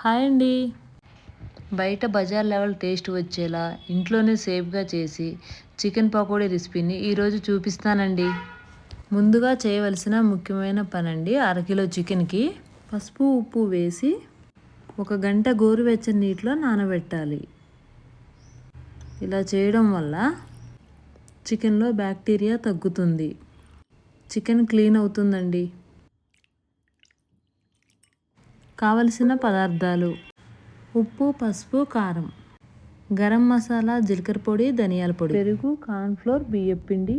Hi అండి. బయట Bazar level taste వచ్చేలా ఇంట్లోనే సేఫ్గా చేసి చికెన్ పకోడీ రెసిపీని ఈరోజు చూపిస్తానండి. ముందుగా చేయవలసిన ముఖ్యమైన పని అండి అరకిలో చికెన్కి పసుపు ఉప్పు వేసి ఒక గంట గోరువెచ్చని నీటిలో నానబెట్టాలి. ఇలా చేయడం వల్ల చికెన్లో బ్యాక్టీరియా తగ్గుతుంది. చికెన్ క్లీన్ అవుతుందండి. కావలసిన పదార్థాలు. ఉప్పు పసుపు కారం. గరం మసాలా జీలకర్ర పొడి ధనియాల పొడి. పెరుగు కార్న్ఫ్లోర్ బియ్యం పిండి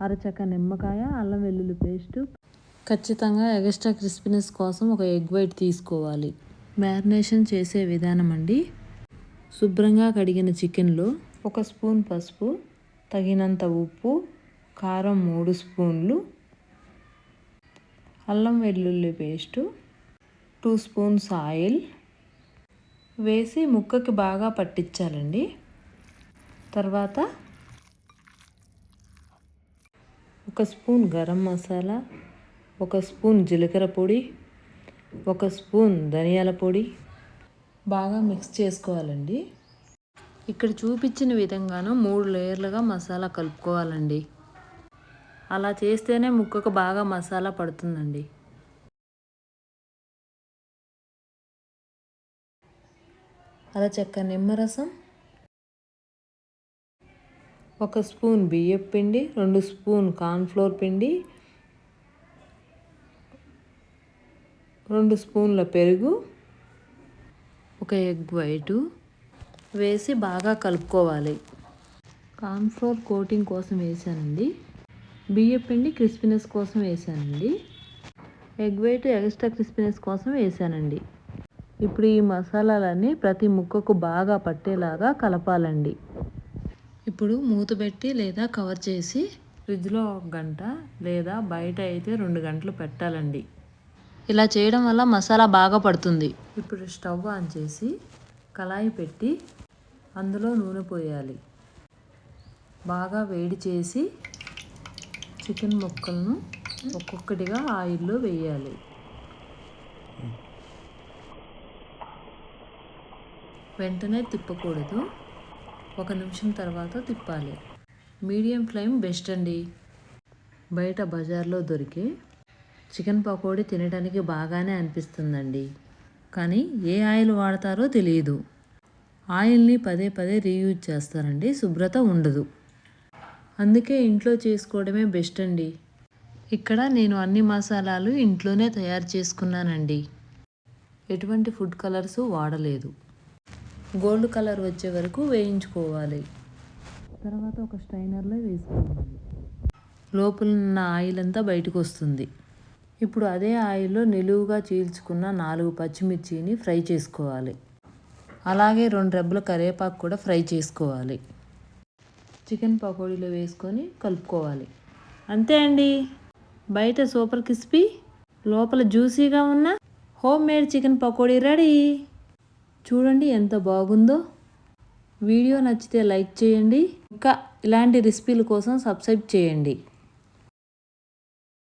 అరచక్క నిమ్మకాయ అల్లం వెల్లుల్లి పేస్టు. ఖచ్చితంగా ఎగస్ట్రా క్రిస్పీనెస్ కోసం ఒక ఎగ్ వైట్ తీసుకోవాలి. మ్యారినేషన్ చేసే విధానం అండి. శుభ్రంగా కడిగిన చికెన్లో ఒక స్పూన్ పసుపు తగినంత ఉప్పు కారం మూడు స్పూన్లు అల్లం వెల్లుల్లి పేస్టు టూ స్పూన్స్ ఆయిల్ వేసి ముక్కకి బాగా పట్టించాలండి. తర్వాత ఒక స్పూన్ గరం మసాలా ఒక స్పూన్ జీలకర్ర పొడి ఒక స్పూన్ ధనియాల పొడి బాగా మిక్స్ చేసుకోవాలండి. ఇక్కడ చూపించిన విధంగాను మూడు లేయర్లుగా మసాలా కలుపుకోవాలండి. అలా చేస్తేనే ముక్కకు బాగా మసాలా పడుతుందండి. అరచెక్క నిమ్మరసం ఒక స్పూన్ బియ్యం పిండి రెండు స్పూన్ కార్న్ఫ్లోర్ పిండి రెండు స్పూన్ల పెరుగు ఒక ఎగ్ వైటు వేసి బాగా కలుపుకోవాలి. కార్న్ఫ్లోర్ కోటింగ్ కోసం వేసానండి. బియ్యం పిండి క్రిస్పీనెస్ కోసం వేసానండి. ఎగ్ వైట్ ఎక్స్ట్రా క్రిస్పీనెస్ కోసం వేసానండి. ఇప్పుడు ఈ మసాలాలన్నీ ప్రతి ముక్కకు బాగా పట్టేలాగా కలపాలండి. ఇప్పుడు మూత పెట్టి లేదా కవర్ చేసి ఫ్రిడ్జ్లో ఒక గంట లేదా బయట అయితే రెండు గంటలు పెట్టాలండి. ఇలా చేయడం వల్ల మసాలా బాగా పడుతుంది. ఇప్పుడు స్టవ్ ఆన్ చేసి కళాయి పెట్టి అందులో నూనె పోయాలి. బాగా వేడి చేసి చికెన్ ముక్కలను ఒక్కొక్కటిగా ఆయిల్లో వేయాలి. వెంటనే తిప్పకూడదు. ఒక నిమిషం తర్వాత తిప్పాలి. మీడియం ఫ్లేమ్ బెస్ట్ అండి. బయట బజార్లో దొరికే చికెన్ పకోడీ తినడానికి బాగానే అనిపిస్తుందండి. కానీ ఏ ఆయిల్ వాడతారో తెలియదు. ఆయిల్ని పదే పదే రీయూజ్ చేస్తారండి. శుభ్రత ఉండదు. అందుకే ఇంట్లో చేసుకోవడమే బెస్ట్ అండి. ఇక్కడ నేను అన్ని మసాలాలు ఇంట్లోనే తయారు చేసుకున్నానండి. ఎటువంటి ఫుడ్ కలర్స్ వాడలేదు. గోల్డ్ కలర్ వచ్చే వరకు వేయించుకోవాలి. తర్వాత ఒక స్టైనర్లో వేసుకోవాలి. లోపల ఉన్న ఆయిల్ అంతా బయటకు వస్తుంది ఇప్పుడు అదే ఆయిల్లో నిలువుగా చీల్చుకున్న నాలుగు పచ్చిమిర్చిని ఫ్రై చేసుకోవాలి. అలాగే రెండు రెబ్బల కరివేపాకు కూడా ఫ్రై చేసుకోవాలి. చికెన్ పకోడీలో వేసుకొని కలుపుకోవాలి. అంతే అండి. బయట సూపర్ క్రిస్పీ లోపల జ్యూసీగా ఉన్న home made chicken pakodi ready. చూడండి ఎంత బాగుందో. వీడియో నచ్చితే లైక్ చేయండి. ఇంకా ఇలాంటి రెసిపీల కోసం సబ్స్క్రైబ్ చేయండి.